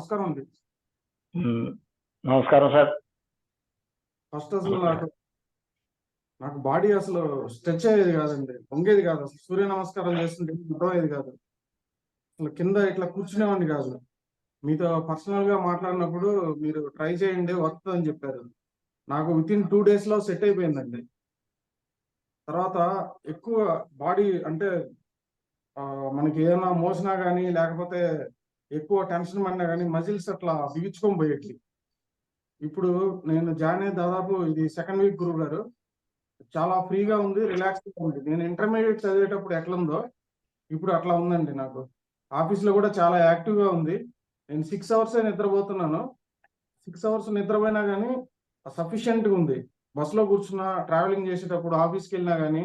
నమస్కారం అండి. నమస్కారం సార్. ఫస్ట్ అసలు నాకు నాకు బాడీ అసలు స్ట్రెచ్ అయ్యేది కాదండి. వంగేది కాదు అసలు. సూర్య నమస్కారం చేస్తుంటే అయ్యేది కాదు. అసలు కింద ఇట్లా కూర్చునేవాడిని కాదు. మీతో పర్సనల్గా మాట్లాడినప్పుడు మీరు ట్రై చేయండి వస్తుంది అని చెప్పారు. నాకు విత్ ఇన్ టూ డేస్లో సెట్ అయిపోయిందండి. తర్వాత ఎక్కువ బాడీ అంటే మనకి ఏదైనా మోసినా కానీ లేకపోతే ఎక్కువ టెన్షన్ పడినా కానీ మజిల్స్ అట్లా బిగించుకొని పోయేట్లు ఇప్పుడు నేను జాయిన్ అయ్యి దాదాపు ఇది సెకండ్ వీక్ గురువు గారు. చాలా ఫ్రీగా ఉంది రిలాక్స్గా ఉంది. నేను ఇంటర్మీడియట్ చదివేటప్పుడు ఎట్లుందో ఇప్పుడు అట్లా ఉందండి నాకు. ఆఫీస్లో కూడా చాలా యాక్టివ్గా ఉంది. నేను సిక్స్ అవర్స్ నిద్రపోతున్నాను. సిక్స్ అవర్స్ నిద్రపోయినా కానీ సఫిషియంట్గా ఉంది. బస్సులో కూర్చున్నా ట్రావెలింగ్ చేసేటప్పుడు ఆఫీస్కి వెళ్ళినా కానీ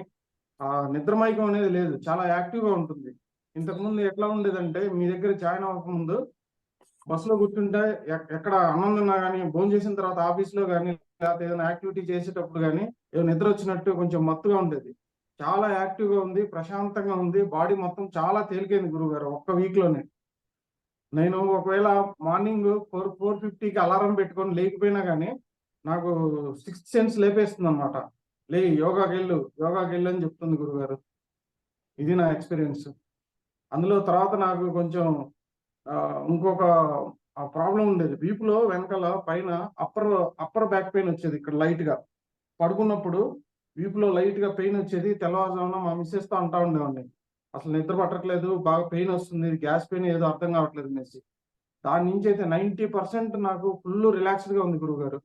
ఆ నిద్రమైకం అనేది లేదు. చాలా యాక్టివ్గా ఉంటుంది. ఇంతకు ముందు ఎట్లా ఉండేదంటే మీ దగ్గర జాయిన్ అవ్వకముందు బస్సులో కూర్చుంటే ఎక్కడ అన్నం తిన్నా కానీ భోజనం చేసిన తర్వాత ఆఫీస్లో కానీ లేకపోతే ఏదైనా యాక్టివిటీ చేసేటప్పుడు కానీ ఏదో నిద్ర వచ్చినట్టు కొంచెం మత్తుగా ఉండేది. చాలా యాక్టివ్గా ఉంది ప్రశాంతంగా ఉంది బాడీ మొత్తం చాలా తేలికైంది గురువు గారు ఒక్క వీక్లోనే నేను ఒకవేళ మార్నింగ్ ఫోర్ ఫోర్ ఫిఫ్టీకి అలారం పెట్టుకొని లేకపోయినా కానీ నాకు సిక్స్త్ సెన్స్ లేపేస్తుంది అనమాట లే యోగాకి వెళ్ళు యోగాకి వెళ్ళు అని చెప్తుంది గురుగారు ఇది నా ఎక్స్పీరియన్స్. అందులో తర్వాత నాకు కొంచెం ఇంకొక ప్రాబ్లం ఉండేది. వీపులో వెనకాల పైన అప్పర్ అప్పర్ బ్యాక్ పెయిన్ వచ్చేది ఇక్కడ లైట్గా పడుకున్నప్పుడు వీపులో లైట్గా పెయిన్ వచ్చేది. తెల్లవారుజామున మా మిస్సెస్తో అంటా ఉండేవాడిని. అసలు నిద్ర పట్టట్లేదు బాగా పెయిన్ వస్తుంది గ్యాస్ పెయిన్ ఏదో అర్థం కావట్లేదు అనేసి. దాని నుంచి అయితే నైన్టీ పర్సెంట్ నాకు ఫుల్ రిలాక్స్డ్గా ఉంది గురువు గారు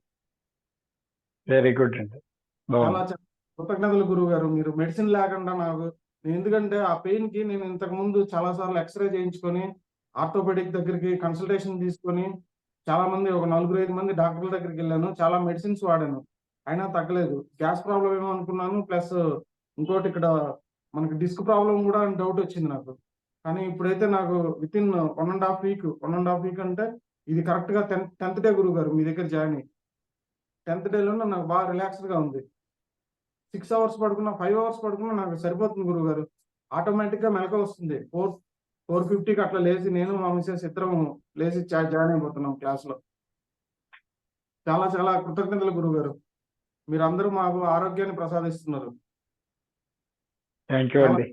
వెరీ గుడ్ అండి. చాలా కృతజ్ఞతలు గురువు గారు మీరు మెడిసిన్ లేకుండా నాకు ఎందుకంటే ఆ పెయిన్కి నేను ఇంతకు ముందు చాలా సార్లు ఎక్స్రే చేయించుకొని ఆర్థోపెడిక్ దగ్గరికి కన్సల్టేషన్ తీసుకొని చాలా మంది ఒక నలుగురు ఐదు మంది డాక్టర్ల దగ్గరికి వెళ్ళాను. చాలా మెడిసిన్స్ వాడాను. అయినా తగ్గలేదు. గ్యాస్ ప్రాబ్లం ఏమో అనుకున్నాను. ప్లస్ ఇంకోటి ఇక్కడ మనకి డిస్క్ ప్రాబ్లం కూడా డౌట్ వచ్చింది నాకు. కానీ ఇప్పుడైతే నాకు within one and half week one and half week అంటే ఇది కరెక్ట్గా టెన్త్ టెన్త్ డే గురువు గారు మీ దగ్గర జాయిన్ అయ్యి. టెన్త్ డేలో నాకు బాగా రిలాక్స్డ్గా ఉంది. సిక్స్ అవర్స్ పడుకున్నా ఫైవ్ అవర్స్ పడుకున్నా నాకు సరిపోతుంది గురువు గారు ఆటోమేటిక్గా మెలక వస్తుంది. ఫోర్ ఫోర్ ఫిఫ్టీకి అట్లా లేచి నేను మా మిసెస్ ఇద్దరం లేచి జాయిన్ అయిపోతున్నాం క్లాస్లో చాలా చాలా కృతజ్ఞతలు గురువు గారు మీరందరూ మాకు ఆరోగ్యాన్ని ప్రసాదిస్తున్నారు. థ్యాంక్ యూ అండి.